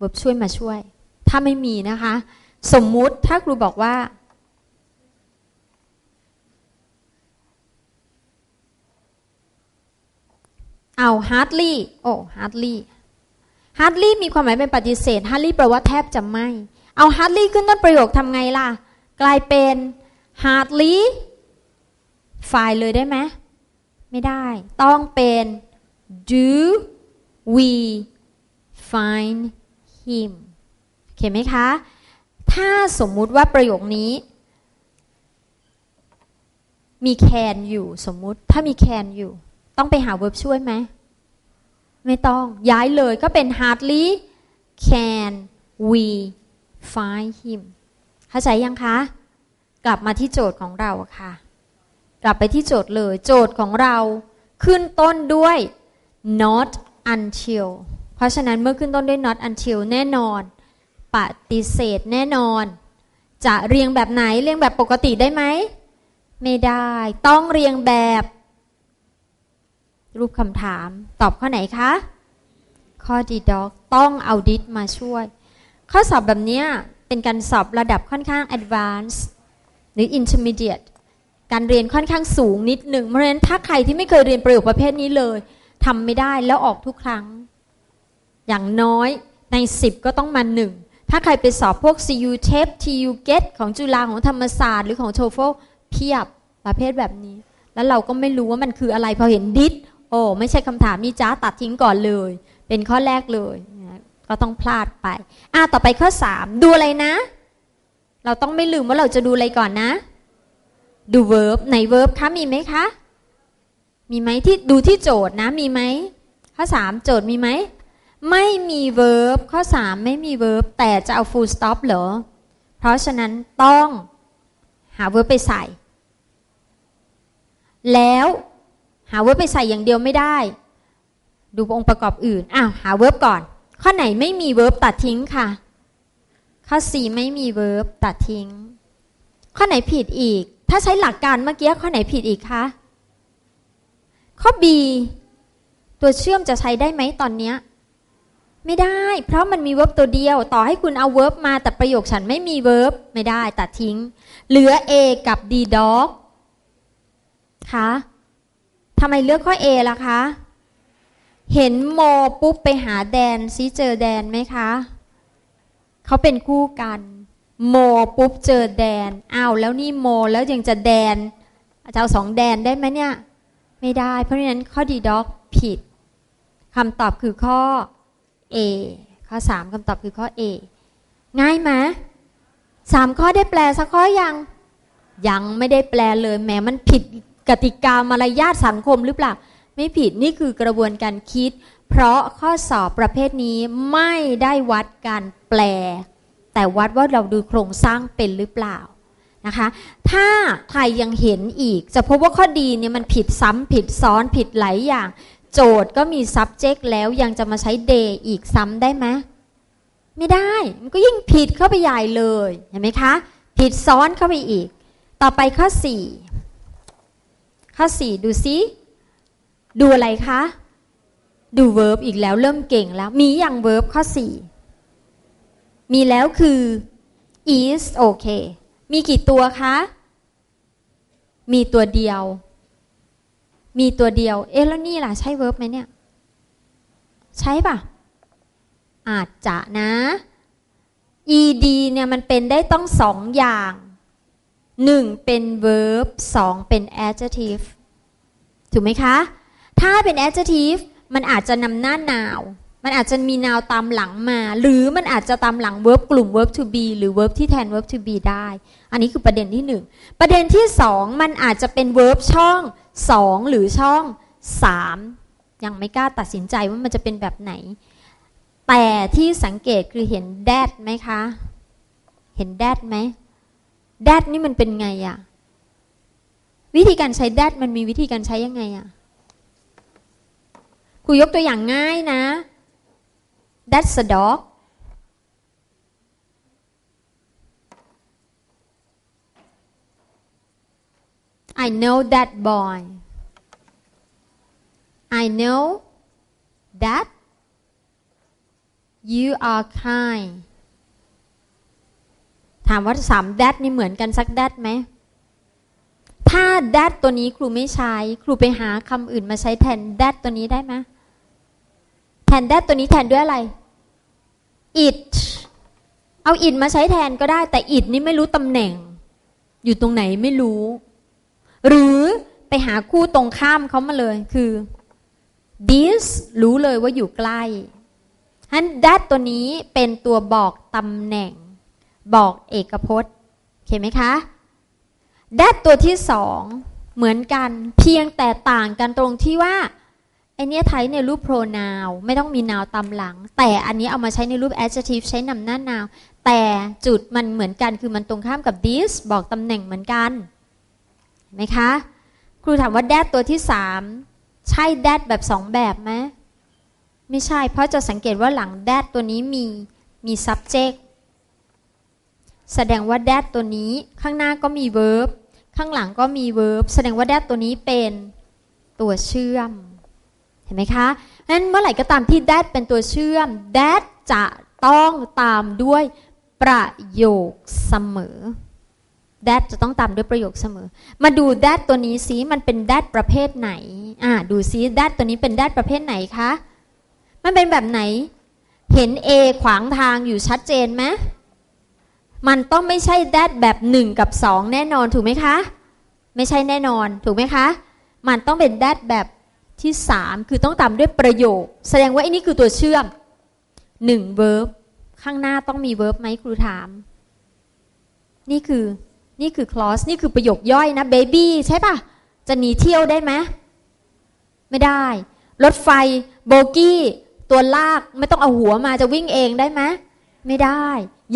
verb ช่วยมาช่วย ถ้าไม่มีนะคะ สมมุติถ้าครูบอกว่า เอา hardly โอ้ hardly hardly มีความหมายเป็นปฏิเสธ hardly แปลว่าแทบจะไม่ เอา hardly ขึ้นต้นประโยคทำไงล่ะ กลายเป็น hardly ไฟล์เลยได้ไหมไม่ได้ ต้องเป็น do we find him เห็นไหมคะ ถ้าสมมุติว่าประโยคนี้ มี can อยู่สมมุติถ้ามี can อยู่ ต้องไปหา verb ช่วยไหม ไม่ต้องย้ายเลยก็เป็น hardly can we find him เข้าใจยังคะ กลับมาที่โจทย์ของเราค่ะ กลับไปที่โจทย์เลย โจทย์ของเราขึ้นต้นด้วย not until เพราะฉะนั้นเมื่อขึ้นต้นด้วย not until แน่นอน ปฏิเสธแน่นอน จะเรียงแบบไหนเรียงแบบปกติได้ไหม ไม่ได้ ต้องเรียงแบบ รูปคำถาม ตอบข้อไหนคะ ข้อดีด็อกต้องเอาดิสมาช่วย ข้อสอบแบบนี้เป็นการสอบระดับค่อนข้าง advanced หรือ intermediate การเรียนค่อนข้างสูงนิดหนึ่งเพราะฉะนั้นถ้าใครที่ไม่เคยเรียนประโยคประเภทนี้เลยทำไม่ได้แล้วออกทุกครั้ง อย่างน้อยใน 10 ก็ต้องมาหนึ่งถ้าใครไปสอบพวก CU TEP TU GET ของจุฬาของธรรมศาสตร์หรือของโทโฟเพียบประเภทแบบนี้ แล้วเราก็ไม่รู้ว่ามันคืออะไรพอเห็นดิสโอ้ไม่ใช่คำถามนี้จ้าตัดทิ้งก่อนเลย เป็นข้อแรกเลยก็ต้องพลาดไป อ่าต่อไปข้อ 3 ดูอะไรนะ เราต้องไม่ลืมว่าเราจะดูอะไรก่อนนะ ดู verb ไหน verb คะมีไหมคะ มีไหมที่ดูที่โจทย์นะมีไหมข้อ 3 โจทย์มีไหม ไม่มี verb ข้อ 3 ไม่มี verb แต่จะเอา full stop เหรอ เพราะฉะนั้นต้องหา verb ไปใส่ แล้วหา verb ไปใส่อย่างเดียวไม่ได้ ดูองค์ประกอบอื่น อ้าวหา verb ก่อน ข้อไหนไม่มี verb ตัดทิ้งค่ะ ข้อ 4 ไม่มี verb ตัดทิ้ง ข้อไหนผิดอีก ถ้าใช้หลักการเมื่อกี้ข้อไหนผิดอีกคะข้อ B ตัวเชื่อมจะใช้ได้ไหมตอนนี้ ไม่ได้ เพราะมันมี verb ตัวเดียว ต่อให้คุณเอา verb มาแต่ประโยคฉันไม่มี verb ไม่ได้ตัดทิ้ง เหลือ A กับ D dog คะทำไมเลือกข้อ A ล่ะคะ เห็นโมปุ๊บไปหาแดนซิเจอแดนไหมคะ เขาเป็นคู่กัน โมปุ๊บเจอแดนอ้าวแล้วนี่โมแล้วยังจะแดนจะเอาสองแดนได้ไหมเนี่ย ไม่ได้ เพราะฉะนั้นข้อดีด็อกผิดคำตอบคือข้อ A ข้อ 3คำตอบคือข้อ A ง่ายไหมสามข้อได้แปลสักข้อยัง ยังไม่ได้แปลเลยแหมมันผิดกติกามารยาทสังคมหรือเปล่า ไม่ผิดนี่คือกระบวนการคิด เพราะข้อสอบประเภทนี้ไม่ได้วัดการแปล แต่วัดว่าเราดูโครงสร้างเป็นหรือเปล่านะคะ ถ้าใครยังเห็นอีกจะพบว่าข้อดีเนี่ยมันผิดซ้ำผิดซ้อนผิดหลายอย่าง โจทย์ก็มี subject แล้วยังจะมาใช้ day อีกซ้ำได้ไหมไม่ได้ มันก็ยิ่งผิดเข้าไปใหญ่เลย เห็นไหมคะ ผิดซ้อนเข้าไปอีก ต่อไปข้อ 4 ข้อ 4 ดูซิดูอะไรคะ ดู verb อีกแล้วเริ่มเก่งแล้ว มีอย่าง verb ข้อ 4 มีแล้วคือ is โอเคมีกี่ตัวคะ มีตัวเดียว มีตัวเดียว เอ๊ะแล้วนี่ล่ะใช่ verb ไหมเนี่ย ใช่ปะอาจจะนะ ed เนี่ยมันเป็นได้ต้องสองอย่างหนึ่งเป็น verb สองเป็น adjective ถูกไหมคะ ถ้าเป็น adjective มันอาจจะนำหน้า noun มันอาจจะมี noun ตามหลังมา หรือมันอาจจะตามหลัง verb กลุ่ม verb to be หรือ verb ที่แทน verb to be ได้ อันนี้คือประเด็นที่หนึ่งประเด็นที่สองมันอาจจะเป็น verb ช่อง สองหรือช่องสามยังไม่กล้าตัดสินใจว่ามันจะเป็นแบบไหน แต่ที่สังเกตคือเห็น that ไหมคะ เห็น that ไหม that นี่มันเป็นไงอะวิธีการใช้ that มันมีวิธีการใช้ยังไงอะครูยกตัวอย่างง่ายนะ that's a dog I know that boy I know that you are kind ถามว่าสาม that นี่เหมือนกันสัก that ไหม ถ้า that ตัวนี้ครูไม่ใช้ ครูไปหาคำอื่นมาใช้แทน that ตัวนี้ได้ไหมแทน that ตัวนี้แทนด้วยอะไร it เอา it มาใช้แทนก็ได้ แต่ it นี่ไม่รู้ตำแหน่ง อยู่ตรงไหนไม่รู้ หรือไปหาคู่ตรงข้ามเขามาเลยคือ this รู้เลยว่าอยู่ใกล้ฉะนั้น that ตัวนี้เป็นตัวบอกตำแหน่ง บอกเอกพจน์เห็นไหมคะ that ตัวที่สองเหมือนกันเพียงแต่ต่างกันตรงที่ว่าไอเนี้ยไทยในรูป pronoun ไม่ต้องมี noun ตามหลัง แต่อันนี้เอามาใช้ในรูป adjective ใช้นำหน้า noun แต่จุดมันเหมือนกันคือมันตรงข้ามกับ this บอกตำแหน่งเหมือนกัน ไหมคะ ครูถามว่า that ตัวที่สามใช่ that แบบสองแบบไหมไม่ใช่ เพราะจะสังเกตว่าหลัง that ตัวนี้มีมี subject แสดงว่า that ตัวนี้ข้างหน้าก็มี verb ข้างหลังก็มี verb แสดงว่า that ตัวนี้เป็นตัวเชื่อม เห็นไหมคะนั้นเมื่อไหร่ก็ตามที่ that เป็นตัวเชื่อม that จะต้องตามด้วยประโยคเสมอ that จะต้องตามด้วยประโยคเสมอ มาดู that ตัวนี้ซิมันเป็น that ประเภทไหน อ่า ดูซิ that ตัวนี้เป็น that ประเภทไหนคะ มันเป็นแบบไหน เห็น A ขวางทางอยู่ชัดเจนไหมมันต้องไม่ใช่ that แบบหนึ่งกับสองแน่นอนถูกไหมคะ ไม่ใช่แน่นอนถูกไหมคะ มันต้องเป็น that แบบที่สามคือต้องตามด้วยประโยค แสดงว่าไอ้นี่คือตัวเชื่อมหนึ่ง verb ข้างหน้าต้องมี verb ไหมครูถาม นี่คือ นี่คือ clause นี่คือประโยคย่อยนะ baby ใช่ปะจะหนีเที่ยวได้ไหมไม่ได้ รถไฟโบกี้ตัวลากไม่ต้องเอาหัวมาจะวิ่งเองได้ไหมไม่ได้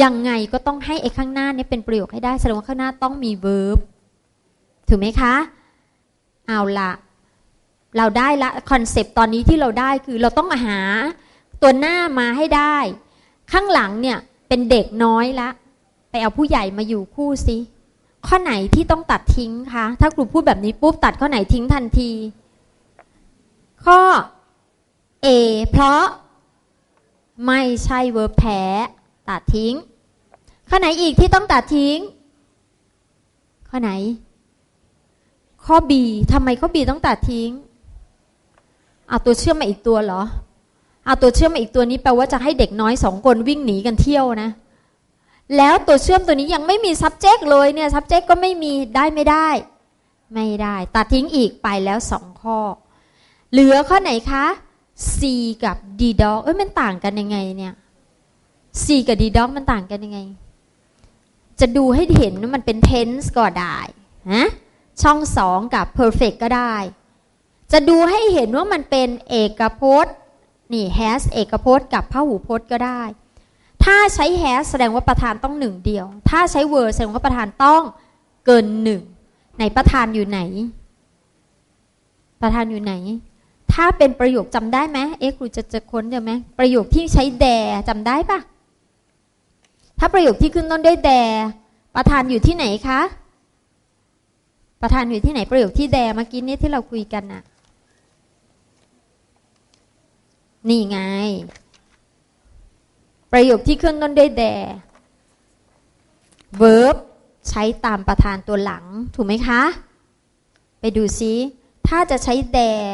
ยังไงก็ต้องให้ไอ้ข้างหน้านี้เป็นประโยคให้ได้แสดงว่าข้างหน้าต้องมี verb ถูกไหมคะ เอาละเราได้ละคอนเซปต์ตอนนี้ที่เราได้คือเราต้องหาตัวหน้ามาให้ได้ ข้างหลังเนี่ยเป็นเด็กน้อยละ ไปเอาผู้ใหญ่มาอยู่คู่ซิ ข้อไหนที่ต้องตัดทิ้งคะ ถ้าครูพูดแบบนี้ปุ๊บตัดข้อไหนทิ้งทันที ข้อ A เพราะไม่ใช่เวิร์บแท้ตัดทิ้ง ข้อไหนอีกที่ต้องตัดทิ้ง ข้อไหน ข้อ B ทำไมข้อ B ต้องตัดทิ้งเอาตัวเชื่อมมาอีกตัวเหรอเอาตัวเชื่อมมาอีกตัวนี้แปลว่าจะให้เด็กน้อยสองคนวิ่งหนีกันเที่ยวนะ แล้วตัวเชื่อมตัวนี้ยังไม่มี subject เลยเนี่ย subject ก็ไม่มีได้ไม่ได้ ไม่ได้ ตัดทิ้งอีกไปแล้วสองข้อ เหลือข้อไหนคะ C กับ D dog เอ้ยมันต่างกันยังไงเนี่ย C กับ D dog มันต่างกันยังไง จะดูให้เห็นว่ามันเป็น tense ก็ได้ฮะช่องสองกับ perfect ก็ได้ จะดูให้เห็นว่ามันเป็นเอกพจน์นี่ has เอกพจน์กับพหูพจน์ก็ได้ ถ้าใช้ has แสดงว่าประธานต้องหนึ่งเดียว ถ้าใช้ were แสดงว่าประธานต้องเกินหนึ่งไหนประธานอยู่ไหน ประธานอยู่ไหน ถ้าเป็นประโยคจำได้ไหมเอ๊ะครูจะจะค้นเดี๋ยวไหมประโยคที่ใช้ there จำได้ปะถ้าประโยคที่ขึ้นต้นด้วย there ประธานอยู่ที่ไหนคะ ประธานอยู่ที่ไหนประโยคที่ there เมื่อกี้นี้ที่เราคุยกันน่ะ นี่ไง ประโยคที่ขึ้นต้นด้วย there verb ใช้ตามประธานตัวหลัง ถูกไหมคะ ไปดูซิถ้าจะใช้ there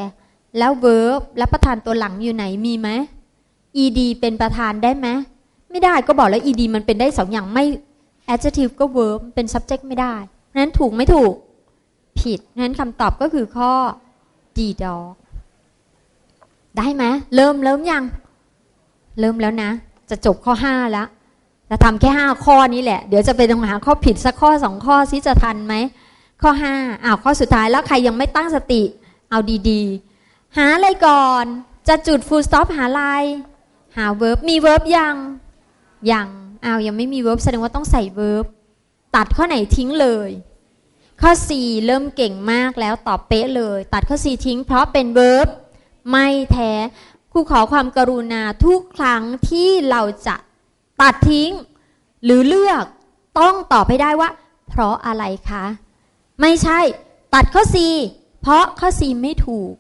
แล้ว verb แล้วประธานตัวหลังอยู่ไหนมีไหม ed เป็นประธานได้ไหมไม่ได้ก็บอกแล้ว ed มันเป็นได้สองอย่างไม่ adjective ก็ verb เป็น subject ไม่ได้นั้นถูกไม่ถูกผิดนั้นคำตอบก็คือข้อ d dog ได้ไหมเริ่มเริ่มยัง เริ่มแล้วนะ จะจบข้อ5แล้วจะทำแค่5ข้อนี้แหละ เดี๋ยวจะไปต้องหาข้อผิดสักข้อสองข้อซิจะทันไหม ข้อ5อ้าวข้อสุดท้ายแล้วใครยังไม่ตั้งสติ เอาดีๆ หาอะไรก่อน จะจุด full stop หาอะไร หา verb มี verb ยัง ยังอ้าวยังไม่มี verb แสดงว่าต้องใส่ verb ตัดข้อไหนทิ้งเลย ข้อ 4 เริ่มเก่งมากแล้วตอบเป๊ะเลย ตัดข้อ 4 ทิ้งเพราะเป็น verb ไม่แท้ ครูขอความกรุณาทุกครั้งที่เราจะตัดทิ้ง หรือเลือกต้องตอบให้ได้ว่า เพราะอะไรคะ ไม่ใช่ตัดข้อ C เพราะข้อ C ไม่ถูก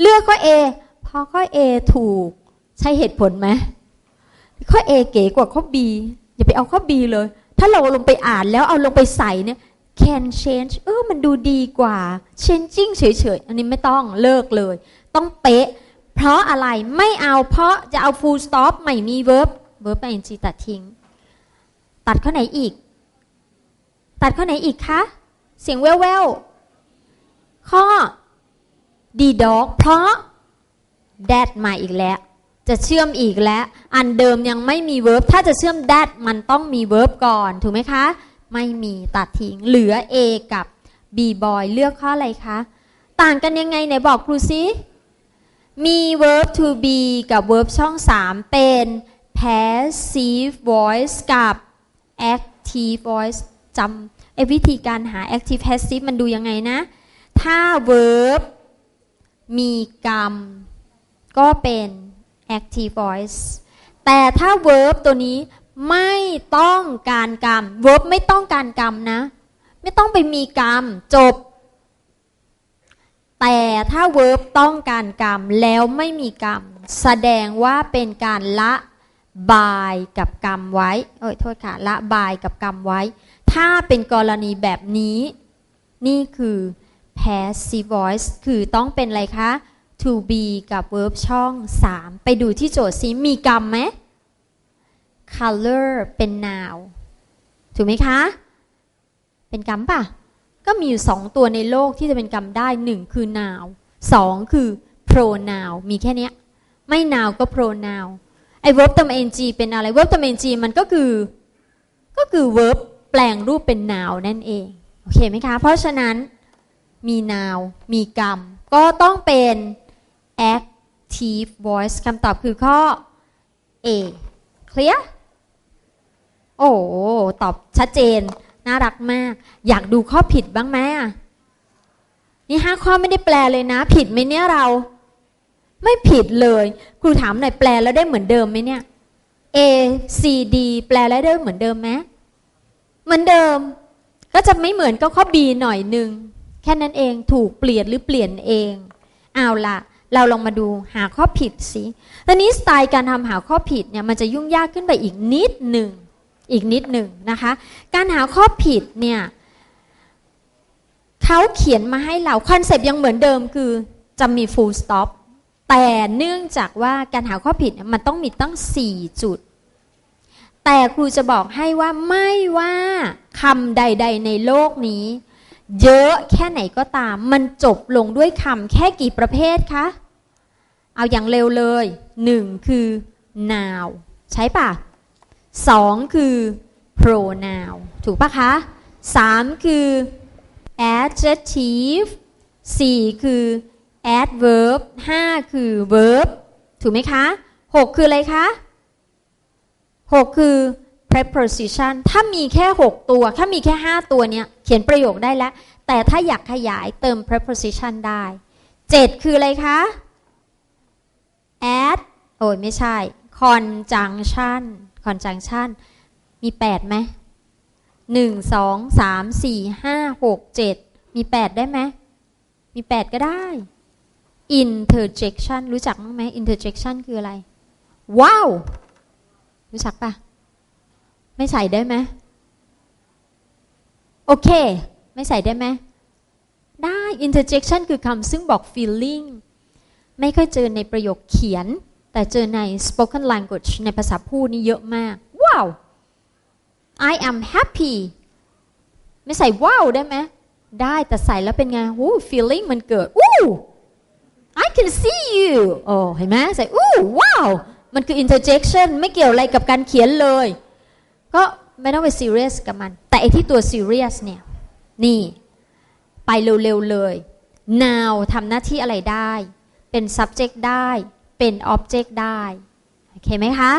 เลือกข้อ A เพราะข้อ A ถูก ใช่เหตุผลไหมข้อ A เก๋กว่าข้อ B อย่าไปเอาข้อ B เลย ถ้าเราลงไปอ่านแล้วเอาลงไปใส่เนี่ย can change เออมันดูดีกว่า changing เฉยๆ อันนี้ไม่ต้องเลิกเลย ต้องเป๊ะ เพราะอะไรไม่เอาเพราะจะเอา full stop ไม่มี verb verb ing ตัดทิ้ง ตัดข้อไหนอีก ตัดข้อไหนอีกคะ เสียงแว่วๆข้อ d dog เพราะ that มาอีกแล้วจะเชื่อมอีกแล้ว อันเดิมยังไม่มี verb ถ้าจะเชื่อม that มันต้องมี verb ก่อน ถูกไหมคะ ไม่มีตัดทิ้ง เหลือ A กับ B boy เลือกข้ออะไรคะ ต่างกันยังไงไหนบอกครูซิ มี verb to be กับ verb ช่อง 3 เป็น passive voice กับ active voice จำไอ้วิธีการหา active passive มันดูยังไงนะ ถ้า verb มีกรรม ก็เป็น active voice แต่ถ้า verb ตัวนี้ไม่ต้องการกรรม verb ไม่ต้องการกรรมนะ ไม่ต้องไปมีกรรมจบ แต่ถ้า verb ต้องการกรรมแล้วไม่มีกรรม แสดงว่าเป็นการละบายกับกรรมไว้เอ้ยโทษค่ะ ละบายกับกรรมไว้ ถ้าเป็นกรณีแบบนี้ นี่คือ passive voice คือต้องเป็นอะไรคะ to be กับ verb ช่อง 3 ไปดูที่โจทย์ซิมีกรรมไหม color เป็น noun ถูกไหมคะ เป็นกรรมป่ะ ก็มีอยู่สองตัวในโลกที่จะเป็นกรรมได้หนึ่งคือ noun สองคือ pronoun มีแค่นี้ไม่ noun ก็ pronoun ไอ้ verb ติม ing เป็นอะไร verb ติม ing มันก็คือก็คือ verb แปลงรูปเป็น noun นั่นเองโอเคไหมคะ เพราะฉะนั้นมี noun มีกรรม ก็ต้องเป็น active voice คำตอบคือข้อ A clear โอ้ตอบชัดเจน น่ารักมาก อยากดูข้อผิดบ้างไหมอะนี่ห้าข้อไม่ได้แปลเลยนะ ผิดไหมเนี่ยเรา ไม่ผิดเลย ครูถามหน่อยแปลแล้วได้เหมือนเดิมไหมเนี่ย A C D แปลแล้วได้เหมือนเดิมไหมเหมือนเดิม ก็จะไม่เหมือนก็ข้อ B หน่อยหนึ่งแค่นั้นเองถูกเปลี่ยนหรือเปลี่ยนเองเอาละเราลองมาดูหาข้อผิดสิตอนนี้สไตล์การทำหาข้อผิดเนี่ยมันจะยุ่งยากขึ้นไปอีกนิดหนึ่ง อีกนิดหนึ่งนะคะ การหาข้อผิดเนี่ยเขาเขียนมาให้เราคอนเซปต์ยังเหมือนเดิมคือจะมี full stop แต่เนื่องจากว่าการหาข้อผิดมันต้องมีตั้ง 4 จุด แต่ครูจะบอกให้ว่าไม่ว่าคำใด ๆ ในโลกนี้ เยอะแค่ไหนก็ตาม มันจบลงด้วยคำแค่กี่ประเภทคะ เอาอย่างเร็วเลยหนึ่งคือ noun ใช่ปะ สองคือ pronoun ถูกปะคะสามคือ adjective สี่คือ adverb ห้าคือ verb ถูกไหมคะหกคืออะไรคะหกคือ preposition ถ้ามีแค่ 6 ตัว ถ้ามีแค่ 5 ตัวเนี้ยเขียนประโยคได้แล้ว แต่ถ้าอยากขยายเติม preposition ได้ 7 คืออะไรคะ add โอ้ยไม่ใช่ conjunction conjunction มี8ไหมหนึ่งสองสามสี่ห้าหกเจ็ดมี8ได้ไหมมี8ก็ได้ interjection รู้จักมั้งไหม interjection คืออะไร ว้าว รู้จักปะไม่ใส่ได้ไหมโอเค ไม่ใส่ได้ไหมได้ interjection คือคำซึ่งบอก feeling ไม่ค่อยเจอในประโยคเขียน แต่เจอใน spoken language ในภาษาพูดนี่เยอะมาก ว้าว I am happy ไม่ใส่ว้าวได้ไหมได้แต่ใส่แล้วเป็นไงโอ้ feeling มันเกิดอู้ I can see you โอ้เห็นไหมใส่อู้ว้าว มันคือ interjection ไม่เกี่ยวอะไรกับการเขียนเลย ก็ไม่ต้องไป serious กับมัน แต่ไอที่ตัว serious เนี่ย นี่ ไปเร็วๆเลย now ทำหน้าที่อะไรได้ เป็น subject ได้ เป็น object ได้ โอเคไหมคะ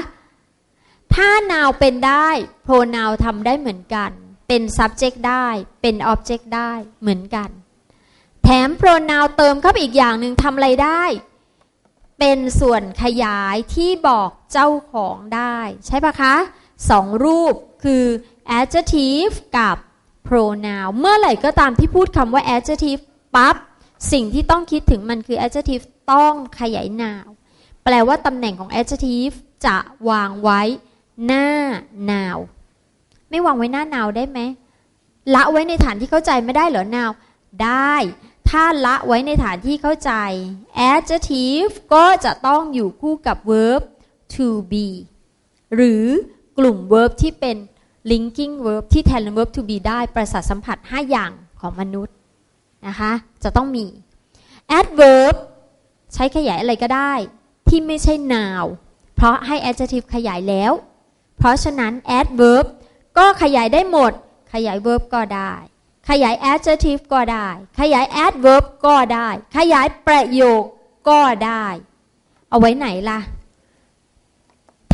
ถ้า now เป็นได้ pronoun ทำได้เหมือนกัน เป็น subject ได้ เป็น object ได้เหมือนกัน แถม pronoun เติมเข้าไปอีกอย่างหนึ่งทำอะไรได้ เป็นส่วนขยายที่บอกเจ้าของได้ ใช่ปะคะสองรูปคือ adjective กับ pronoun เมื่อไหร่ก็ตามที่พูดคำว่า adjective ปั๊บสิ่งที่ต้องคิดถึงมันคือ adjective ต้องขยาย noun แปลว่าตำแหน่งของ adjective จะวางไว้หน้า now ไม่วางไว้หน้า now ได้ไหม ละไว้ในฐานที่เข้าใจไม่ได้เหรอ now ได้ ถ้าละไว้ในฐานที่เข้าใจ adjective ก็จะต้องอยู่คู่กับ verb to be หรือกลุ่ม verb ที่เป็น linking verb ที่แทน verb to be ได้ ประสาทสัมผัส 5 อย่างของมนุษย์นะคะ จะต้องมี adverb ใช้ขยายอะไรก็ได้ ที่ไม่ใช่ noun เพราะให้ adjective ขยายแล้ว เพราะฉะนั้น adverb ก็ขยายได้หมด ขยาย verb ก็ได้ ขยาย adjective ก็ได้ ขยาย adverb ก็ได้ ขยายประโยคก็ได้ เอาไว้ไหนล่ะ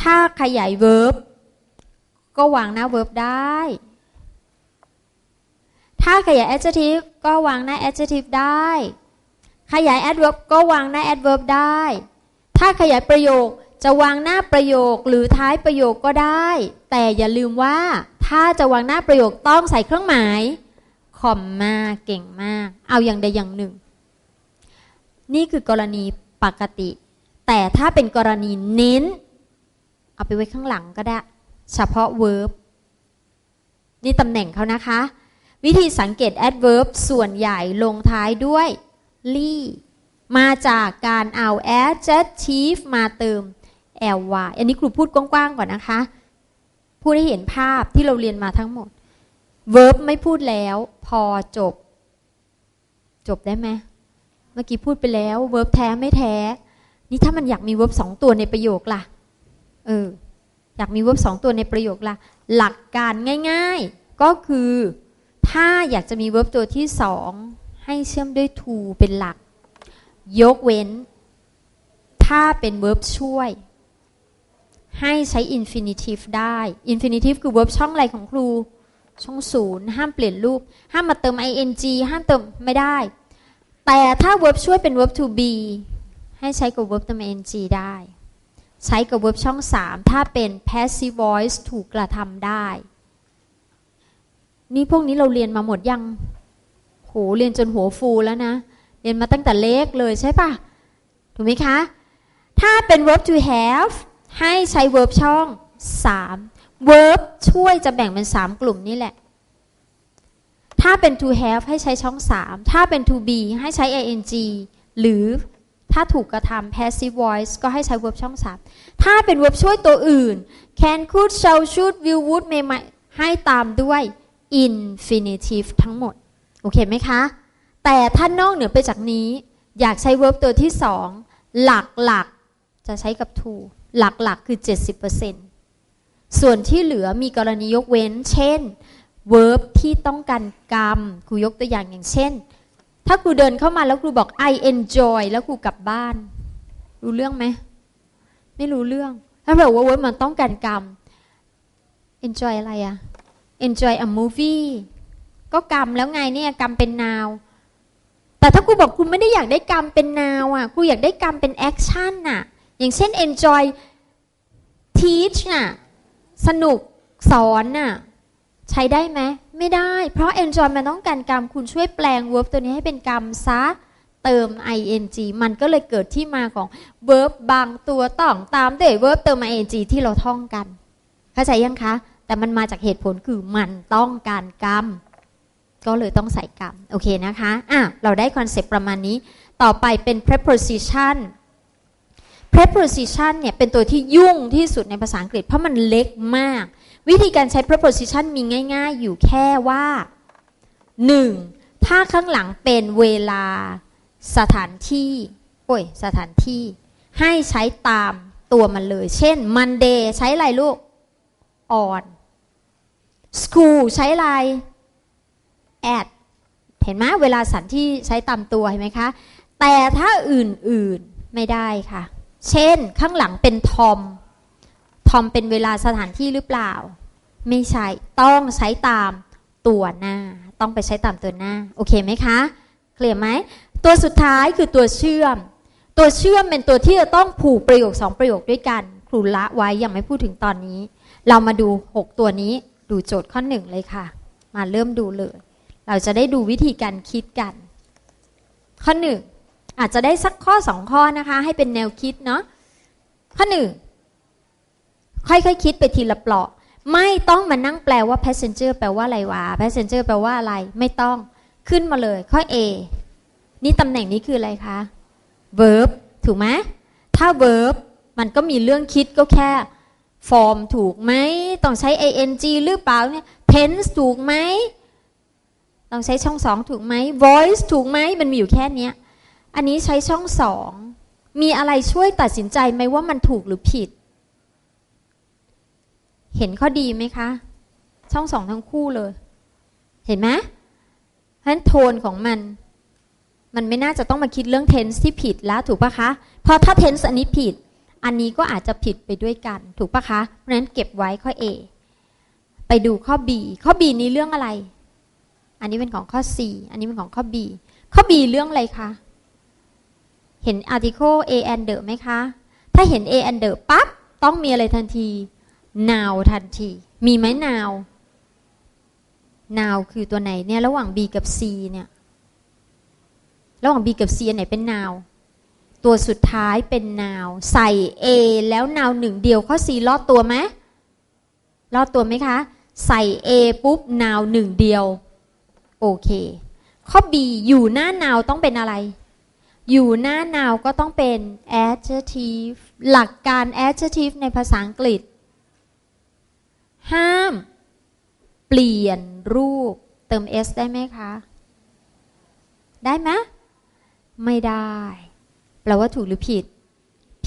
ถ้าขยาย verb ก็วางหน้า verb ได้ ถ้าขยาย adjective ก็วางหน้า adjective ได้ ขยาย adverb ก็วางหน้า adverb ได้ ถ้าขยายประโยคจะวางหน้าประโยคหรือท้ายประโยคก็ได้ แต่อย่าลืมว่าถ้าจะวางหน้าประโยคต้องใส่เครื่องหมายคอมมาเก่งมาก เอาอย่างใดอย่างหนึ่ง นี่คือกรณีปกติ แต่ถ้าเป็นกรณีเน้น เอาไปไว้ข้างหลังก็ได้ เฉพาะ verb นี่ตำแหน่งเขานะคะ วิธีสังเกต adverb ส่วนใหญ่ลงท้ายด้วย ly มาจากการเอา adjective มาเติม ly อันนี้ครูพูดกว้างๆก่อนนะคะ พูดให้เห็นภาพที่เราเรียนมาทั้งหมด verb ไม่พูดแล้ว พอจบ จบได้ไหมเมื่อกี้พูดไปแล้ว verb แท้ไม่แท้ นี่ถ้ามันอยากมี verb สองตัวในประโยคล่ะ เออ อยากมี verb สองตัวในประโยคล่ะ หลักการง่าย ๆ ก็คือ ถ้าอยากจะมี verb ตัวที่สองให้เชื่อมด้วย to เป็นหลัก ยกเว้น ถ้าเป็น verb ช่วย ให้ใช้ infinitive ได้ infinitive คือ verb ช่องอะไรของครู ช่องศูนย์ห้ามเปลี่ยนรูป ห้ามมาเติม ing ห้ามเติมไม่ได้ แต่ถ้า verb ช่วยเป็น verb to be ให้ใช้กับ verb เติม ing ได้ ใช้กับ verb ช่อง 3 ถ้าเป็น passive voice ถูกกระทำได้ นี่พวกนี้เราเรียนมาหมดยังโหเรียนจนหัวฟูแล้วนะ เรียนมาตั้งแต่เล็กเลยใช่ปะถูกไหมคะ ถ้าเป็น verb to have ให้ใช้ verb ช่อง 3 verb ช่วยจะแบ่งเป็น 3 กลุ่มนี่แหละ ถ้าเป็น to have ให้ใช้ช่อง 3 ถ้าเป็น to be ให้ใช้ ing หรือถ้าถูกกระทำ passive voice ก็ให้ใช้ verb ช่อง 3 ถ้าเป็น verb ช่วยตัวอื่น can could shall should will would may might ให้ตามด้วย infinitive ทั้งหมด โอเคไหมคะ แต่ถ้านอกเหนือไปจากนี้ อยากใช้ verb ตัวที่สองหลักๆจะใช้กับ to หลักๆคือ 70%ส่วนที่เหลือมีกรณียกเว้น เช่น verb ที่ต้องการกรรมครูยกตัวอย่างอย่างเช่น ถ้าครูเดินเข้ามาแล้วครูบอก I enjoy แล้วครูกลับบ้าน รู้เรื่องไหม ไม่รู้เรื่อง ถ้าบอกว่า verb มันต้องการกรรม enjoy อะไรอะ enjoy a movie ก็กรรมแล้วไงเนี่ยกรรมเป็นนาว แต่ถ้าครูบอกครูไม่ได้อยากได้กรรมเป็นนาวอะครูอยากได้กรรมเป็นแอคชั่นน่ะ อย่างเช่น enjoy teach น่ะ สนุกสอนน่ะ ใช้ได้ไหม ไม่ได้ เพราะ enjoy มันต้องการกรรม คุณช่วยแปลง verb ตัวนี้ให้เป็นกรรมซะ เติม ing มันก็เลยเกิดที่มาของ verb บางตัวต้องตามด้วย verb เติม ing ที่เราท่องกัน เข้าใจยังคะ แต่มันมาจากเหตุผลคือมันต้องการกรรม ก็เลยต้องใส่กรรม โอเคนะคะ อะ เราได้คอนเซปต์ประมาณนี้ ต่อไปเป็น preposition preposition เนี่ย เป็นตัวที่ยุ่งที่สุดในภาษาอังกฤษ เพราะมันเล็กมาก วิธีการใช้ preposition มีง่าย ๆ อยู่แค่ว่า 1. ถ้าข้างหลังเป็นเวลาสถานที่ โอ้ย สถานที่ ให้ใช้ตามตัวมันเลย เช่น Monday ใช้อะไรลูก on school ใช้อะไร at เห็นไหมเวลาสถานที่ใช้ตามตัวเห็นไหมคะ แต่ถ้าอื่นๆไม่ได้ค่ะ เช่นข้างหลังเป็นทอม ทอมเป็นเวลาสถานที่หรือเปล่า ไม่ใช่ต้องใช้ตามตัวหน้า ต้องไปใช้ตามตัวหน้า โอเคไหมคะ เคลียร์ไหม ตัวสุดท้ายคือตัวเชื่อม ตัวเชื่อมเป็นตัวที่จะต้องผูกประโยคสองประโยคด้วยกัน ครูละไว้ยังไม่พูดถึงตอนนี้ เรามาดู 6 ตัวนี้ดูโจทย์ข้อหนึ่งเลยค่ะ มาเริ่มดูเลย เราจะได้ดูวิธีการคิดกัน ข้อหนึ่งอาจจะได้สักข้อสองข้อนะคะ ให้เป็นแนวคิดเนาะข้อหนึ่งค่อยๆคคิดไปทีละเปลาะไม่ต้องมานั่งแปลว่า passenger แปลว่าอะไรวะ passenger แปลว่าอะไร ไม่ต้องขึ้นมาเลย ข้อ A นี่ตำแหน่งนี้คืออะไรคะ verb ถูกไหมถ้า verb มันก็มีเรื่องคิดก็แค่ ฟอร์มถูกไหม ต้องใช้ ing หรือเปล่าเนี่ย tense ถูกไหม ต้องใช้ช่องสองถูกไหม voice ถูกไหมมันมีอยู่แค่นี้อันนี้ใช้ช่องสองมีอะไรช่วยตัดสินใจไหมว่ามันถูกหรือผิด เห็นข้อดีไหมคะ ช่องสองทั้งคู่เลย เห็นไหมเพราะฉะนั้นโทนของมัน มันไม่น่าจะต้องมาคิดเรื่อง tense ที่ผิดแล้วถูกปะคะ เพราะถ้า tense อันนี้ผิด อันนี้ก็อาจจะผิดไปด้วยกัน ถูกปะคะ เพราะนั้นเก็บไว้ข้อ A ไปดูข้อ B ข้อ B นี้เรื่องอะไร อันนี้เป็นของข้อ C อันนี้เป็นของข้อ B ข้อ B เรื่องอะไรคะ เห็น article a and the ไหมคะ ถ้าเห็น a and the ปั๊บ ต้องมีอะไรทันที now ทันที มีไหม now now คือตัวไหนเนี่ย ระหว่าง b กับ c เนี่ย ระหว่าง b กับ c อันไหนเป็น now ตัวสุดท้ายเป็น now ใส่ a แล้ว now หนึ่งเดียวข้อ c ลอดตัวไหมลอดตัวไหมคะ ใส่ a ปุ๊บ now หนึ่งเดียว โอเค ข้อ b อยู่หน้า now ต้องเป็นอะไร อยู่หน้านาวก็ต้องเป็น adjective หลักการ adjective ในภาษาอังกฤษ ห้าม เปลี่ยนรูป เติม s ได้ไหมคะ ได้ไหมไม่ได้ แปลว่าถูกหรือผิด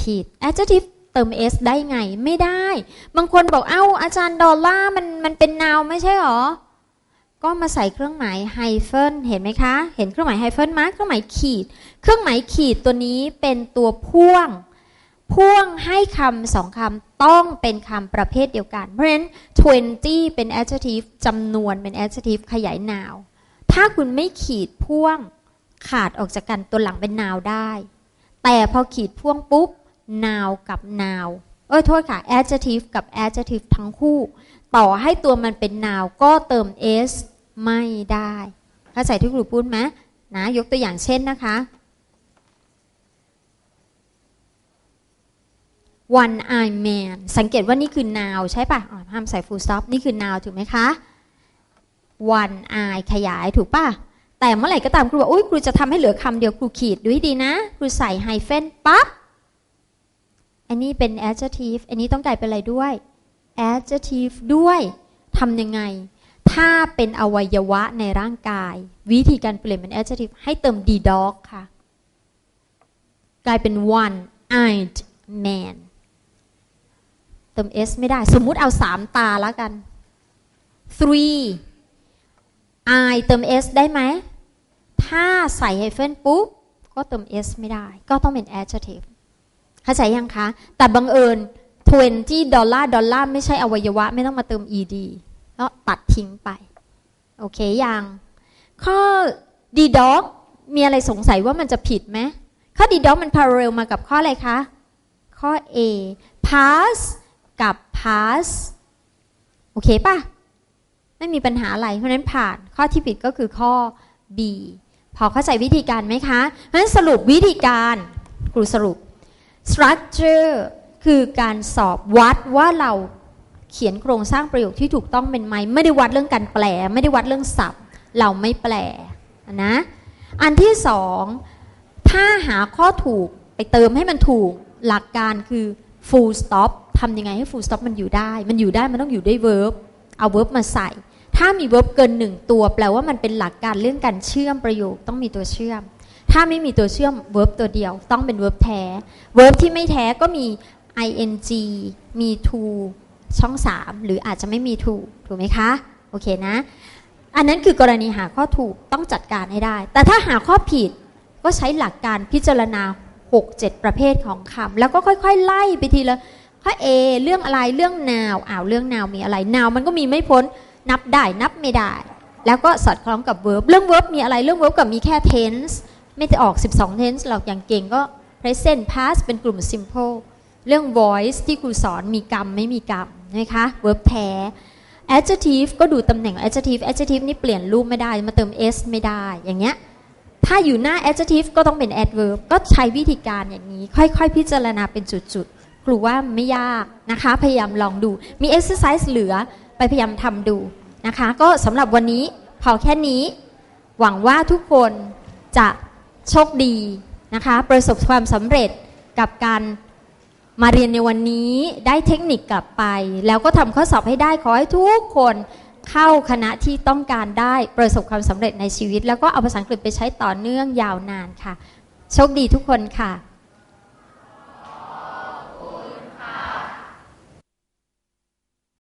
ผิด adjective เติม s ได้ไง ไม่ได้ บางคนบอกเอ้าอาจารย์ดอลล่ามันมันเป็นนาวไม่ใช่หรอ ก็มาใส่เครื่องหมายไฮเฟิลเห็นไหมคะ เห็นเครื่องหมายไฮเฟิลมาเครื่องหมายขีด เครื่องหมายขีดตัวนี้เป็นตัวพ่วง พ่วงให้คำสองคำต้องเป็นคำประเภทเดียวกัน เพราะฉะนั้น20เป็น adjective จำนวนเป็น adjective ขยายนาวถ้าคุณไม่ขีดพ่วงขาดออกจากกันตัวหลังเป็นนาวได้ แต่พอขีดพ่วงปุ๊บนาวกับนาวเอ้ยโทษค่ะ adjective กับ adjective ทั้งคู่ ต่อให้ตัวมันเป็นนาวก็เติม s ไม่ได้เข้าใจที่ครูพูดไหมนะยกตัวอย่างเช่นนะคะ one eye man สังเกตว่านี่คือ now ใช่ปะห้ามใส่ full stop นี่คือ now ถูกไหมคะ one eye ขยายถูกปะแต่เมื่อไหร่ก็ตามครูบอกอุ้ยครูจะทำให้เหลือคำเดียวครูขีดดูให้ดีนะ ครูใส่ไฮเฟนปั๊บ อันนี้เป็น adjective อันนี้ต้องกลายเป็นอะไรด้วย adjective ด้วยทำยังไง ถ้าเป็นอวัยวะในร่างกาย วิธีการเปลี่ยนเป็น adjective ให้เติม d dog ค่ะ กลายเป็น one eyed man เติม s ไม่ได้ สมมุติเอาสามตาแล้วกัน three eye เติม s ได้ไหม ถ้าใส่ไฮเฟนปุ๊บ ก็เติม s ไม่ได้ ก็ต้องเป็น adjective เข้าใจยังคะ แต่บังเอิญ 20 ดอลลาร์ ดอลลาร์ ไม่ใช่อวัยวะ ไม่ต้องมาเติม ed ก็ตัดทิ้งไป โอเคยังข้อดีด็อกมีอะไรสงสัยว่ามันจะผิดไหมข้อดีด็อกมัน parallel มากับข้ออะไรคะ ข้อ A pass กับ pass โอเคป่ะ ไม่มีปัญหาอะไร เพราะนั้นผ่านข้อที่ผิดก็คือข้อ B พอเข้าใจวิธีการไหมคะ เพราะฉะนั้นสรุปวิธีการครูสรุป structure คือการสอบวัดว่าเรา เขียนโครงสร้างประโยคที่ถูกต้องเป็นไหมไม่ได้วัดเรื่องการแปล ไม่ได้วัดเรื่องศัพท์ เราไม่แปลนะอันที่สองถ้าหาข้อถูกไปเติมให้มันถูกหลักการคือ full stop ทำยังไงให้ full stop มันอยู่ได้ มันอยู่ได้มันต้องอยู่ด้วย verb เอา verb มาใส่ ถ้ามี verb เกินหนึ่งตัว แปลว่ามันเป็นหลักการเรื่องการเชื่อมประโยคต้องมีตัวเชื่อม ถ้าไม่มีตัวเชื่อม verb ตัวเดียว ต้องเป็น verb แท้ verb ที่ไม่แท้ก็มี ing มี to ช่อง 3 หรืออาจจะไม่มีถูกถูกไหมคะ โอเคนะ อันนั้นคือกรณีหาข้อถูกต้องจัดการให้ได้ แต่ถ้าหาข้อผิดก็ใช้หลักการพิจารณา 6-7 ประเภทของคำแล้วก็ค่อยๆ ไล่ไปทีละข้อ A เรื่องอะไรเรื่องนาวอ้าวเรื่องนาวมีอะไรนาวมันก็มีไม่พ้นนับได้นับไม่ได้ แล้วก็สอดคล้องกับ verb เรื่อง verb มีอะไรเรื่อง verb กับมีแค่ tense ไม่จะออก 12 tense หรอกอย่างเก่งก็ present past เป็นกลุ่ม simple เรื่อง voice ที่ครูสอนมีกรรมไม่มีกรรม นะคะ verb แท้ adjective ก็ดูตำแหน่ง adjective adjective นี่เปลี่ยนรูปไม่ได้มาเติม s ไม่ได้ อย่างเงี้ย ถ้าอยู่หน้า adjective ก็ต้องเป็น adverb ก็ใช้วิธีการอย่างนี้ ค่อยๆ พิจารณาเป็นจุดๆ ครูว่าไม่ยากนะคะ พยายามลองดู มี exercise เหลือไปพยายามทำดูนะคะ ก็สำหรับวันนี้พอแค่นี้ หวังว่าทุกคนจะโชคดีนะคะ ประสบความสำเร็จกับการ มาเรียนในวันนี้ได้เทคนิคกลับไป แล้วก็ทำข้อสอบให้ได้ขอให้ทุกคนเข้าคณะที่ต้องการได้ประสบความสำเร็จในชีวิต แล้วก็เอาภาษาอังกฤษไปใช้ต่อเนื่องยาวนานค่ะ โชคดีทุกคนค่ะ